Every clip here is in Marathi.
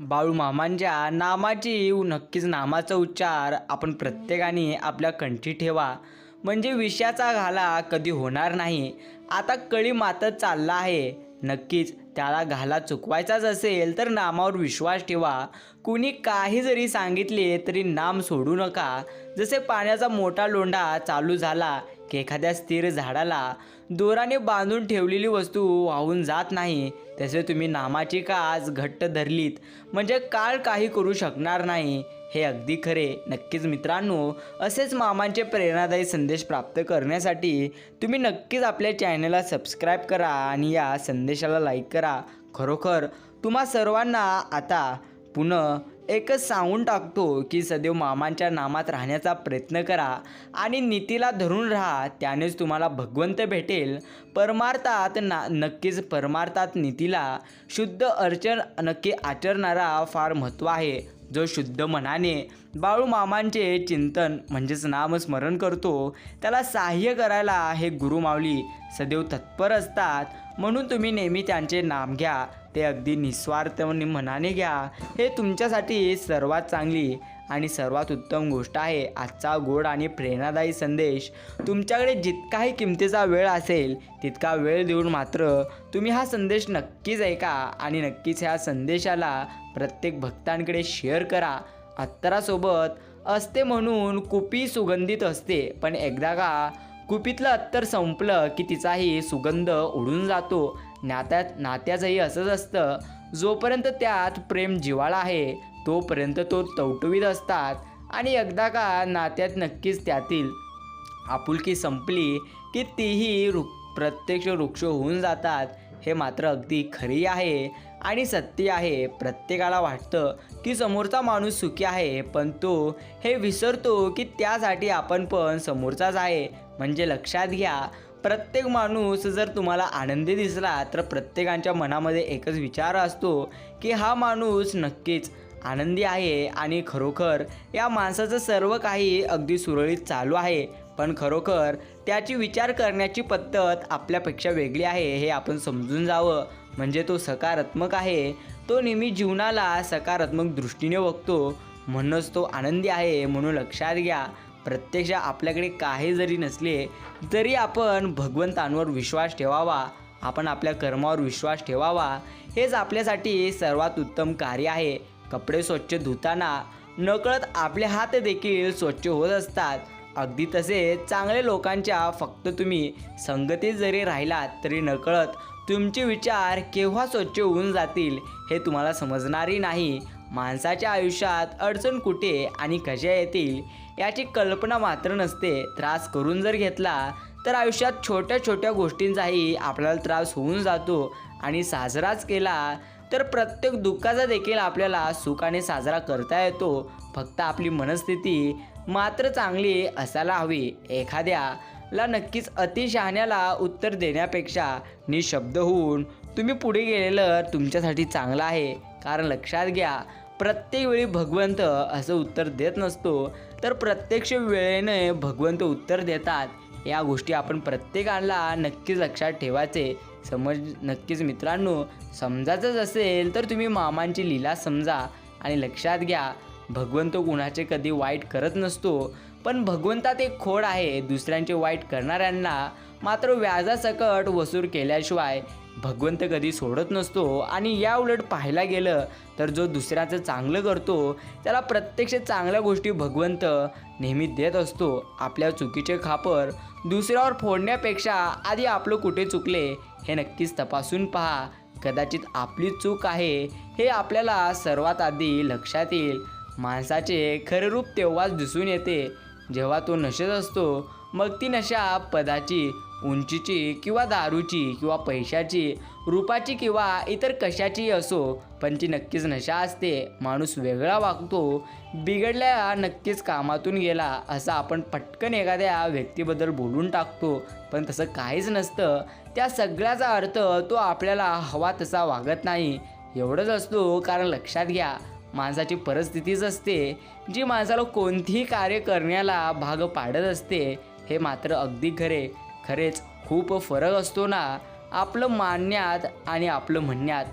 बाळूमामांच्या नामाची नक्कीच नामाचा उच्चार आपण प्रत्येकाने आपल्या कंठी ठेवा. म्हणजे विषयाचा घाला कधी होणार नाही. आता कळी मातत चालला आहे. नक्कीच त्याला घाला चुकवायचाच असेल तर नामावर विश्वास ठेवा. कुणी काही जरी सांगितले तरी नाम सोडू नका. जसे पाण्याचा मोठा लोंढा चालू झाला की एखाद्या स्थिर झाडाला दोराने बांधून ठेवलेली वस्तू वाहून जात नाही. तसे तुम्ही नामाची का आज घट्ट धरलीत? म्हणजे काळ काही करू शकणार नाही. हे अगदी खरे. नक्कीच मित्रांनो असेच मामांचे प्रेरणादायी संदेश प्राप्त करण्यासाठी तुम्ही नक्कीच आपल्या चॅनलला सबस्क्राईब करा आणि या संदेशाला लाईक करा. खरोखर तुम्हा सर्वांना आता पुन्हा एकच सांगून टाकतो की सदैव मामांच्या नामात राहण्याचा प्रयत्न करा आणि नीतीला धरून राहा. त्यानेच तुम्हाला भगवंत भेटेल. परमार्थात ना नक्कीच परमार्थात नीतीला शुद्ध अर्चन नक्की आचरणारा फार महत्त्व आहे. जो शुद्ध मनाने बाळू मामांचे चिंतन म्हणजेच नामस्मरण करतो त्याला सहाय्य करायला हे गुरुमावली सदैव तत्पर असतात. म्हणून तुम्ही नेहमी त्यांचे नाम घ्या. ते अगदी निस्वार्थ मनाने घ्या. हे तुमच्यासाठी सर्वात चांगली आणि सर्वात उत्तम गोष्ट आहे. आजचा गोड आणि प्रेरणादायी संदेश. तुमच्याकडे जितकाही किमतीचा वेळ असेल तितका वेळ देऊन मात्र तुम्ही हा संदेश नक्कीच ऐका आणि नक्कीच ह्या संदेशाला प्रत्येक भक्तांकडे शेअर करा. अत्तरासोबत असते म्हणून कुपी सुगंधित असते पण एकदा का कुपीतलं अत्तर संपलं की तिचाही सुगंध उडून जातो. नात्यात नात्याचंही असंच असतं. जोपर्यंत त्यात प्रेम जिवाळा आहे तोपर्यंत तो टवटवीत असतात. आणि एकदा का नात्यात नक्कीच त्यातील आपुलकी संपली की तीही रु प्रत्यक्ष वृक्ष होऊन जातात. हे मात्र अगदी खरी आहे आणि सत्य आहे. प्रत्येकाला वाटतं की समोरचा माणूस सुखी आहे पण तो हे विसरतो की त्यासाठी आपण पण समोरचाच आहे. म्हणजे लक्षात घ्या प्रत्येक माणूस जर तुम्हाला आनंदी दिसला तर प्रत्येकांच्या मनामध्ये एकच विचार असतो की हा माणूस नक्कीच आनंदी आहे आणि खरोखर या माणसाचं सर्व काही अगदी सुरळीत चालू आहे. पण खरोखर त्याची विचार करण्याची पद्धत आपल्यापेक्षा वेगळी आहे हे आपण समजून जावं. म्हणजे तो सकारात्मक आहे. तो नेहमी जीवनाला सकारात्मक दृष्टीने बघतो. म्हणूनच तो आनंदी आहे म्हणून लक्षात घ्या. प्रत्यक्ष आपल्याकडे काही जरी नसले तरी आपण भगवंतांवर विश्वास ठेवावा. आपण आपल्या कर्मावर विश्वास ठेवावा. हेच आपल्यासाठी सर्वात उत्तम कार्य आहे. कपडे स्वच्छ धुताना नकळत आपले हात देखील स्वच्छ होत असतात. अगदी तसेच चांगले लोकांच्या फक्त तुम्ही संगतीत जरी राहिलात तरी नकळत तुमचे विचार केव्हा स्वच्छ होऊन जातील हे तुम्हाला समजणारही नाही. माणसाच्या आयुष्यात अडचण कुठे आणि कशा येतील याची कल्पना मात्र नसते. त्रास करून जर घेतला तर आयुष्यात छोट्या छोट्या गोष्टींचाही आपल्याला त्रास होऊन जातो आणि साजराच केला तर प्रत्येक दुःखाचा देखील आपल्याला सुखाने साजरा करता येतो. फक्त आपली मनस्थिती मात्र चांगली असायला हवी. एखाद्याला नक्कीच अतिशहाण्याला उत्तर देण्यापेक्षा निशब्द होऊन तुम्ही पुढे गेलेलं तुमच्यासाठी चांगलं आहे. कारण लक्षात घ्या प्रत्येक वेळी भगवंत असं उत्तर देत नसतो तर प्रत्यक्ष वेळेने भगवंत उत्तर देतात. या गोष्टी आपण प्रत्येकाला नक्कीच लक्षात ठेवायचे. समज नक्कीच मित्रांनो समजायचंच असेल तर तुम्ही मामांची लीला समजा. आणि लक्षात घ्या भगवंत कुणाचे कधी वाईट करत नसतो. पण भगवंतात एक खोड आहे दुसऱ्यांचे वाईट करणाऱ्यांना मात्र व्याजासकट वसूल केल्याशिवाय भगवंत कधी सोडत नसतो आणि या उलट पाहायला गेलं तर जो दुसऱ्याचं चांगलं करतो त्याला प्रत्यक्ष चांगल्या गोष्टी भगवंत नेहमी देत असतो. आपल्या चुकीचे खापर दुसऱ्यावर फोडण्यापेक्षा आधी आपलं कुठे चुकले हे नक्कीच तपासून पहा. कदाचित आपली चूक आहे हे आपल्याला सर्वात आधी लक्षात येईल. माणसाचे खरे रूप तेव्हाच दिसून येते. जेव्हा तो नशेत असतो मग ती नशा पदाची उंचीची किंवा दारूची किंवा पैशाची रूपाची किंवा इतर कशाचीही असो पण ती नक्कीच नशा असते. माणूस वेगळा वागतो बिघडल्या नक्कीच कामातून गेला असं आपण पटकन एखाद्या व्यक्तीबद्दल बोलून टाकतो. पण तसं काहीच नसतं. त्या सगळ्याचा अर्थ तो आपल्याला हवा तसा वागत नाही. एवढंच असतो कारण लक्षात घ्या माणसाची परिस्थितीच असते. जी माणसाला कोणतीही कार्य करण्याला भाग पाडत असते हे मात्र अगदी खरे. खरेच खूप फरक असतो ना आपलं मानण्यात आणि आपलं म्हणण्यात.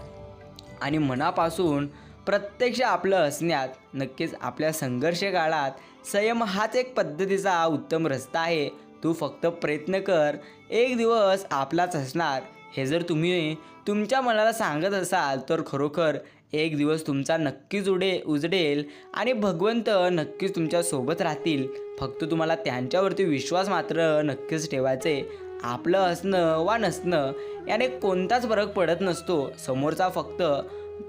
आणि मनापासून प्रत्यक्ष आपलं हसण्यात नक्कीच आपल्या संघर्ष काळात संयम हाच एक पद्धतीचा उत्तम रस्ता आहे. तू फक्त प्रयत्न कर एक दिवस आपलाच असणार हे जर तुम्ही तुमच्या मनाला सांगत असाल तर खरोखर एक दिवस तुमचा नक्कीच उडे उजडेल आणि भगवंत नक्कीच तुमच्यासोबत राहतील. फक्त तुम्हाला त्यांच्यावरती विश्वास मात्र नक्कीच ठेवायचे. आपलं असणं वा नसणं याने कोणताच फरक पडत नसतो. समोरचा फक्त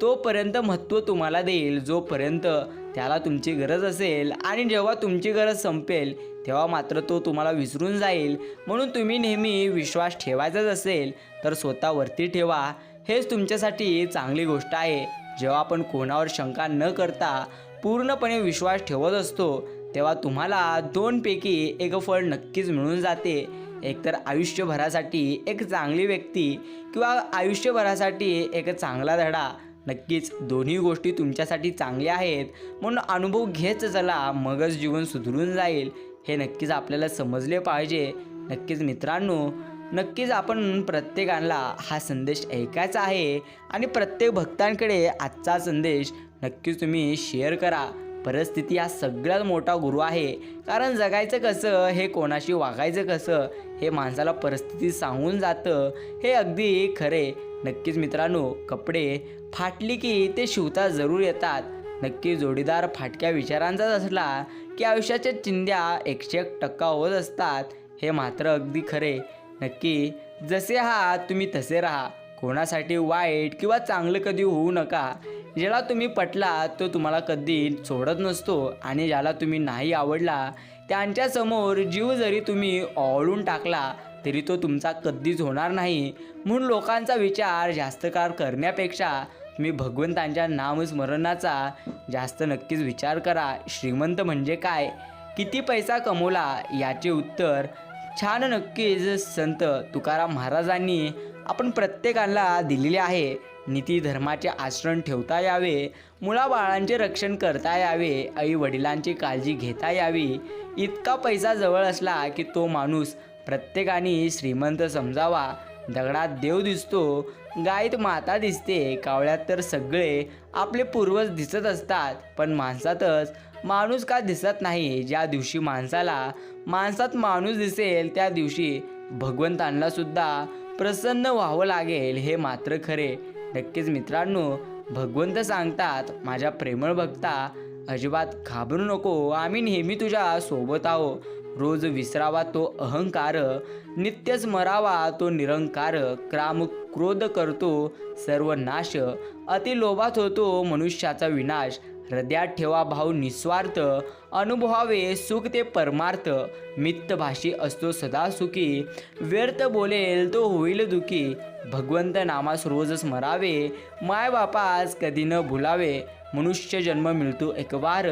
तोपर्यंत महत्त्व तुम्हाला देईल. जोपर्यंत त्याला तुमची गरज असेल आणि जेव्हा तुमची गरज संपेल तेव्हा मात्र तो तुम्हाला विसरून जाईल. म्हणून तुम्ही नेहमी विश्वास ठेवायचाच असेल तर स्वतःवरती ठेवा. हेच तुमच्यासाठी चांगली गोष्ट आहे. जेव्हा आपण कोणावर शंका न करता पूर्णपणे विश्वास ठेवत असतो तेव्हा तुम्हाला दोनपैकी एक फळ नक्कीच मिळून जाते. एकतर आयुष्यभरासाठी एक चांगली व्यक्ती किंवा आयुष्यभरासाठी एक चांगला धडा. नक्कीच दोन्ही गोष्टी तुमच्यासाठी चांगल्या आहेत. म्हणून अनुभव घेत चला मगच जीवन सुधरून जाईल. हे नक्कीच आपल्याला समजले पाहिजे. नक्कीच मित्रांनो नक्कीच आपण प्रत्येकाला हा संदेश ऐकायचा आहे आणि प्रत्येक भक्तांकडे आजचा संदेश नक्कीच तुम्ही शेअर करा. परिस्थिती हा सगळ्यात मोठा गुरु आहे. कारण जगायचं कसं हे कोणाशी वागायचं कसं हे माणसाला परिस्थिती सांगून जातं हे अगदी खरे. नक्कीच मित्रांनो कपडे फाटली की ते शिवता जरूर येतात. नक्की जोडीदार फाटक्या विचारांचाच असला की आयुष्याच्या चिंध्या एकशे एक टक्का होत असतात हे मात्र अगदी खरे. नक्की. जसे आहात तुम्ही तसे राहा. कोणासाठी वाईट किंवा चांगलं कधी होऊ नका. ज्याला तुम्ही पटला तो तुम्हाला कधी सोडत नसतो आणि ज्याला तुम्ही नाही आवडला त्यांच्यासमोर जीव जरी तुम्ही ओळून टाकला तरी तो तुमचा कधीच होणार नाही. म्हणून लोकांचा विचार जास्त काळ करण्यापेक्षा तुम्ही भगवंतांच्या नामस्मरणाचा जास्त नक्कीच विचार करा. श्रीमंत म्हणजे काय? किती पैसा कमवला? याचे उत्तर छान नक्कीच संत तुकाराम महाराजांनी आपण प्रत्येकाला दिलेले आहे. नीती धर्माचे आचरण ठेवता यावे मुलाबाळांचे रक्षण करता यावे आई वडिलांची काळजी घेता यावी. इतका पैसा जवळ असला की तो माणूस प्रत्येकाने श्रीमंत समजावा. दगडात देव दिसतो गायीत माता दिसते कावळ्यात तर सगळे आपले पूर्वज दिसत असतात. पण माणसातच माणूस का दिसत नाही? ज्या दिवशी माणसाला माणसात माणूस दिसेल त्या दिवशी भगवंतांना सुद्धा प्रसन्न व्हावं लागेल हे मात्र खरे. नक्कीच मित्रांनो भगवंत सांगतात माझ्या प्रेमळ भक्ता अजिबात घाबरू नको. आम्ही नेहमी तुझ्या सोबत आहो. रोज विसरावा तो अहंकार नित्य स्मरावा तो निरंकार क्राम क्रोध करतो सर्व नाश अतिलोभात होतो मनुष्याचा विनाश हृदयात ठेवा भाव निस्वार्थ अनुभवावे सुख ते परमार्थ मित्त भाषी असतो सदा सुखी व्यर्थ बोलेल तो होईल दुखी भगवंत नामास रोज स्मरावे माय बापास कधी न भुलावे मनुष्य जन्म मिळतो एकवार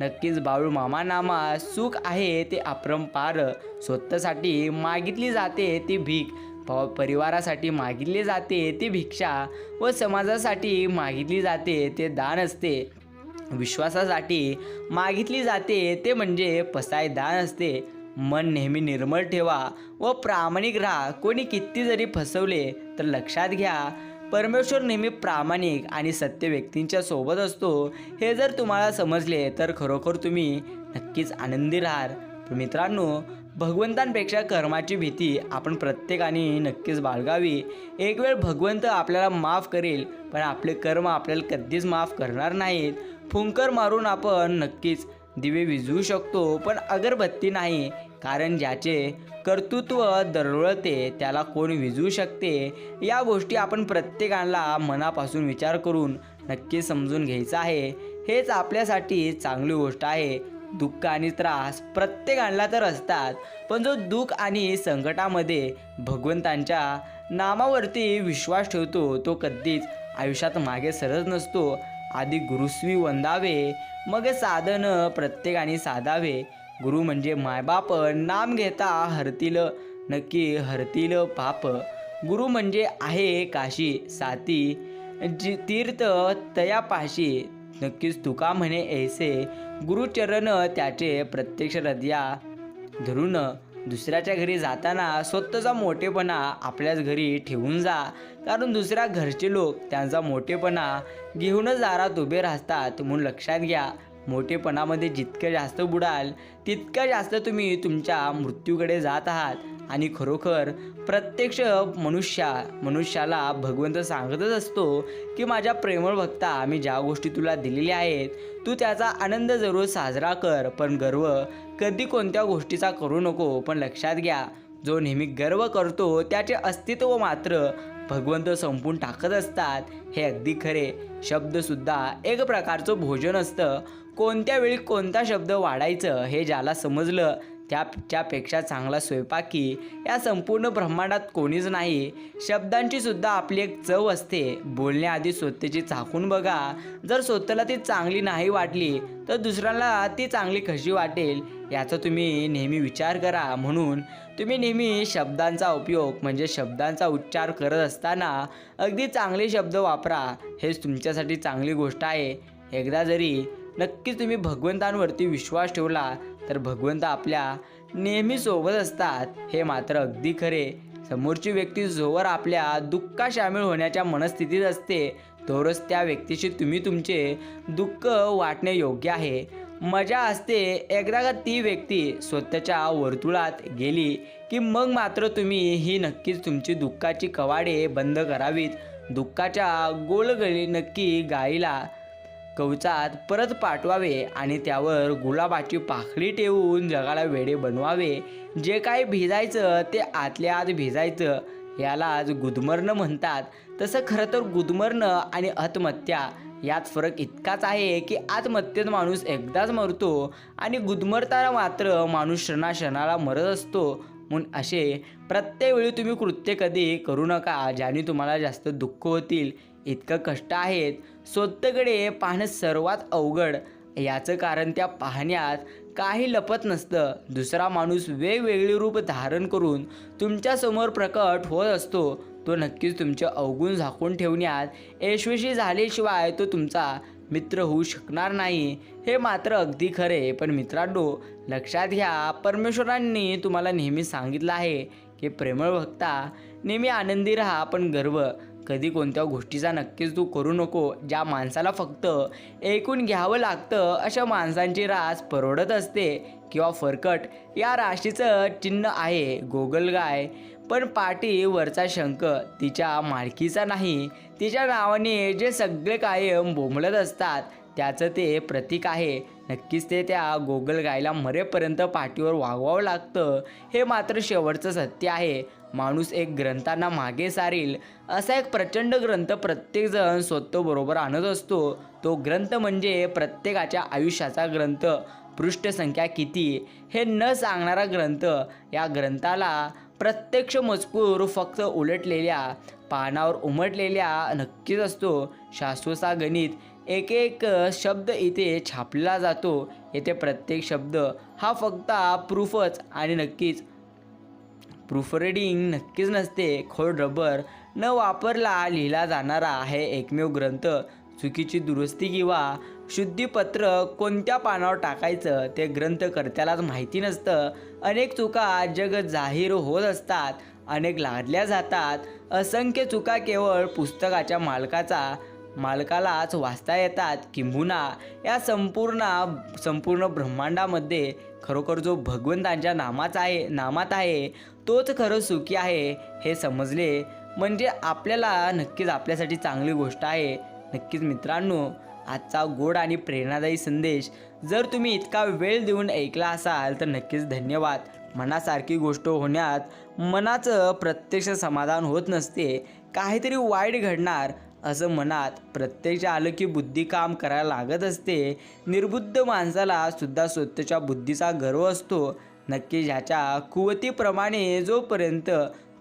नक्कीच बाळू मामा नामा सुख आहे ते अपरंपार. स्वतःसाठी मागितली जाते ती भीक. प परिवारासाठी मागितली जाते ती भिक्षा. व समाजासाठी मागितली जाते ते दान असते. विश्वासासाठी मागितली जाते ते म्हणजे पसाय दान असते. मन नेहमी निर्मळ ठेवा व प्रामाणिक राहा. कोणी किती जरी फसवले तर लक्षात घ्या. परमेश्वर नेहमी प्रामाणिक आणि सत्य व्यक्तींच्या सोबत असतो हे जर तुम्हाला समजले तर खरोखर तुम्ही नक्कीच आनंदी राहाल. मित्रांनो भगवंतांपेक्षा कर्माची भीती आपण प्रत्येकाने नक्कीच बाळगावी. एक वेळ भगवंत आपल्याला माफ करेल पण आपले कर्म आपल्याला कधीच माफ करणार नाहीत. फुंकर मारून आपण नक्कीच दिवे विझवू शकतो पण अगरबत्ती नाही कारण ज्याचे कर्तृत्व दरवळते त्याला कोण विजू शकते? या गोष्टी आपण प्रत्येकाला मनापासून विचार करून नक्की समजून घ्यायचं आहे. हेच आपल्यासाठी चांगली गोष्ट आहे. दुःख आणि त्रास प्रत्येकाला तर असतात पण जो दुःख आणि संकटामध्ये भगवंतांच्या नामावरती विश्वास ठेवतो तो कधीच आयुष्यात मागे सरत नसतो. आधी गुरुस्वी वंदावे मग साधन प्रत्येकाने साधावे. गुरु म्हणजे मायबाप नाम घेता हरतील नक्की हरतील पाप. गुरु म्हणजे आहे काशी साती जी तीर्थ तयापाशी. नक्कीच तुका म्हणे ऐसे गुरुचरण त्याचे प्रत्यक्ष हृदया धरून. दुसऱ्याच्या घरी जाताना स्वतःचा मोठेपणा आपल्याच घरी ठेवून जा. कारण दुसऱ्या घरचे लोक त्यांचा मोठेपणा घेऊनच दारात उभे राहतात म्हणून लक्षात घ्या. मोठेपणामध्ये जितकं जास्त बुडाल तितकं जास्त तुम्ही तुमच्या मृत्यूकडे जात आहात. आणि खरोखर प्रत्यक्ष मनुष्या मनुष्याला भगवंत सांगतच असतो की माझ्या प्रेमळ भक्ता मी ज्या गोष्टी तुला दिलेल्या आहेत तू त्याचा आनंद जरूर साजरा कर पण गर्व कधी कोणत्या गोष्टीचा करू नको पण लक्षात घ्या जो नेहमी गर्व करतो त्याचे अस्तित्व मात्र भगवंत संपून टाकत असतात. हे अगदी खरे. शब्दसुद्धा एक प्रकारचं भोजन असतं. कोणत्या वेळी कोणता शब्द वाढायचं हे ज्याला समजलं त्याच्यापेक्षा चांगला स्वयंपाकी या संपूर्ण ब्रह्मांडात कोणीच नाही. शब्दांची सुद्धा आपली एक चव असते. बोलण्याआधी स्वतःची चाकून बघा. जर स्वतःला ती चांगली नाही वाटली तर दुसऱ्याला ती चांगली कशी वाटेल याचा तुम्ही नेहमी विचार करा. म्हणून तुम्ही नेहमी शब्दांचा उपयोग म्हणजे शब्दांचा उच्चार करत असताना अगदी चांगले शब्द वापरा. हेच तुमच्यासाठी चांगली गोष्ट आहे. एकदा जरी नक्कीच तुम्ही भगवंतांवरती विश्वास ठेवला तर भगवंत आपल्या नेहमी सोबत असतात. हे मात्र अगदी खरे. समोरची व्यक्ती जोवर आपल्या दुःखात सामील होण्याच्या मनस्थितीत असते तोवरच त्या व्यक्तीशी तुम्ही तुमचे दुःख वाटणे योग्य आहे. मजा असते. एकदा का ती व्यक्ती स्वतःच्या वर्तुळात गेली की मग मात्र तुम्ही ही नक्कीच तुमची दुःखाची कवाडे बंद करावीत. दुःखाच्या गोलगळी नक्की गाईला कवचात परत पाठवावे आणि त्यावर गुलाबाची पाखळी ठेवून जगाला वेडे बनवावे. जे काही भिजायचं ते आतल्या आत भिजायचं. यालाच गुदमरणं म्हणतात. तसं खरं तर गुदमरणं आणि आत्महत्या यात फरक इतकाच आहे की आत्महत्येत माणूस एकदाच मरतो आणि गुदमरताना मात्र माणूस क्षणाक्षणाला मरत असतो. म्हणून असे प्रत्येक वेळी तुम्ही कृत्य कधी करू नका ज्याने तुम्हाला जास्त दुःख होतील. इतकं कष्ट आहेत स्वतःकडे पाहणं सर्वात अवघड. याचं कारण त्या पाहण्यात काही लपत नसतं. दुसरा माणूस वेगवेगळे रूप धारण करून तुमच्यासमोर प्रकट होत असतो. तो नक्कीच तुमचे अवगुण झाकून ठेवण्यात यशस्वी झाल्याशिवाय तो तुमचा मित्र होऊ शकणार नाही. हे मात्र अगदी खरे पण मित्रांनो लक्षात घ्या परमेश्वरांनी तुम्हाला नेहमी सांगितलं आहे की प्रेमळ भक्ता नेहमी आनंदी राहा पण गर्व कधी कोणत्या गोष्टीचा नक्कीच तू करू नको ज्या माणसाला फक्त ऐकून घ्यावं लागतं अशा माणसांची रास परवडत असते किंवा फरकट या राशीचं चिन्ह आहे गोगलगाय पण पाठी वरचा शंख तिच्या मालकीचा नाही तिच्या नावाने जे सगळे कायम बोंबलत असतात त्याचं ते प्रतीक आहे. नक्कीच ते त्या गोगलगायला मरेपर्यंत पाठीवर वागवावं लागतं. हे मात्र शेवटचं सत्य आहे. माणूस एक ग्रंथांना मागे सारील. असा एक प्रचंड ग्रंथ प्रत्येकजण स्वतःबरोबर आणत असतो. तो ग्रंथ म्हणजे प्रत्येकाच्या आयुष्याचा ग्रंथ. पृष्ठसंख्या किती? हे न सांगणारा ग्रंथ. या ग्रंथाला प्रत्यक्ष मजकूर फक्त उलटलेल्या पानावर उमटलेल्या नक्कीच असतो. शाश्वता गणित एक एक शब्द इथे छापला जातो. येथे प्रत्येक शब्द हा फक्त प्रूफच आणि नक्कीच. प्रूफ रिडिंग नक्कीच नसते. खोड रबर न वापरला लिहिला जाणारा आहे एकमेव ग्रंथ. चुकीची दुरुस्ती किंवा शुद्धीपत्र कोणत्या पानावर टाकायचं ते ग्रंथकर्त्यालाच माहिती नसतं. अनेक चुका जग जाहीर होत असतात. अनेक लादल्या जातात. असंख्य चुका केवळ पुस्तकाच्या मालकाचा मालकालाच वाचता येतात किंबहुना या संपूर्ण संपूर्ण ब्रह्मांडामध्ये खरोखर जो भगवंतांच्या नामाचा आहे नामात आहे तोच खरं सुखी आहे हे समजले. म्हणजे आपल्याला नक्कीच आपल्यासाठी चांगली गोष्ट आहे. नक्कीच मित्रांनो आजचा गोड आणि प्रेरणादायी संदेश जर तुम्ही इतका वेळ देऊन ऐकला असाल तर नक्कीच धन्यवाद. मनासारखी गोष्ट होण्यात मनाचं प्रत्यक्ष समाधान होत नसते. काहीतरी वाईट घडणार असं मनात प्रत्यक्ष आलं की बुद्धी काम करायला लागत असते निर्बुद्ध माणसाला सुद्धा स्वतःच्या बुद्धीचा गर्व असतो. नक्की ह्याच्या कुवतीप्रमाणे जोपर्यंत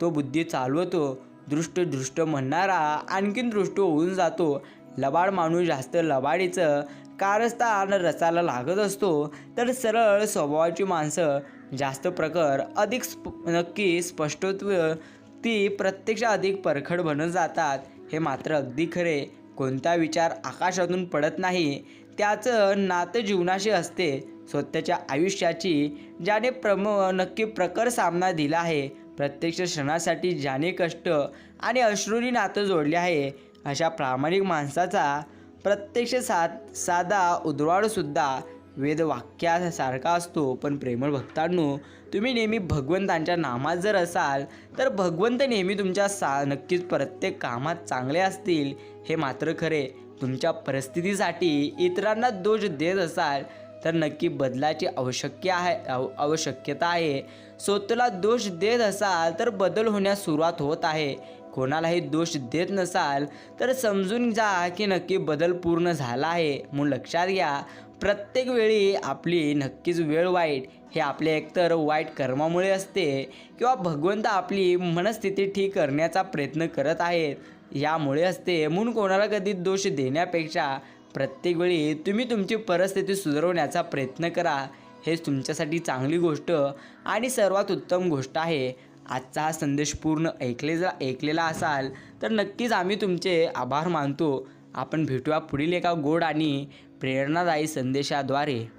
तो बुद्धी चालवतो दृष्ट दृष्ट म्हणणारा आणखीन दृष्ट होऊन जातो. लबाड माणूस जास्त लबाडीचं कारस्थान रचायला लागत असतो. तर सरळ स्वभावाची माणसं जास्त प्रकार अधिक स्प नक्की स्पष्टत्व ती प्रत्यक्ष अधिक परखड बनत जातात. हे मात्र अगदी खरे. कोणता विचार आकाशातून पडत नाही त्याचं नातं जीवनाशी असते. स्वतःच्या आयुष्याची ज्याने प्रम नक्की प्रखर सामना दिला आहे. प्रत्यक्ष क्षणासाठी ज्याने कष्ट आणि अश्रूनी नातं जोडले आहे अशा प्रामाणिक माणसाचा प्रत्यक्ष सा साधा उद्वाडसुद्धा वेदवाक्यासारखा असतो पण प्रेमळ भक्तांनो तुम्ही नेहमी भगवंतांच्या नामात जर असाल तर भगवंत नेहमी तुमच्या सा नक्कीच प्रत्येक कामात चांगले असतील हे मात्र खरे. तुमच्या परिस्थितीसाठी इतरांना दोष देत असाल तर नक्की बदलाची आवश्यक आहे आव आवश्यकता आहे. स्वतःला दोष देत असाल तर बदल होण्यास सुरुवात होत आहे. कोणालाही दोष देत नसाल तर समजून जा की नक्की बदल पूर्ण झाला आहे. म्हणून लक्षात घ्या प्रत्येक वेळी आपली नक्कीच वेळ वाईट हे आपले एकतर वाईट कर्मामुळे असते किंवा भगवंत आपली मनस्थिती ठीक करण्याचा प्रयत्न करत आहेत. यामुळे असते म्हणून कोणाला कधी दोष देण्यापेक्षा प्रत्येक वेळी तुम्ही तुमची परिस्थिती सुधारवण्याचा प्रयत्न करा. हेच तुमच्यासाठी चांगली गोष्ट आणि सर्वात उत्तम गोष्ट आहे. आजचा हा संदेश पूर्ण ऐकले जा ऐकलेला असाल तर नक्कीच आम्ही तुमचे आभार मानतो. आपण भेटूया पुढील एका गोड आणि प्रेरणादायी संदेशाद्वारे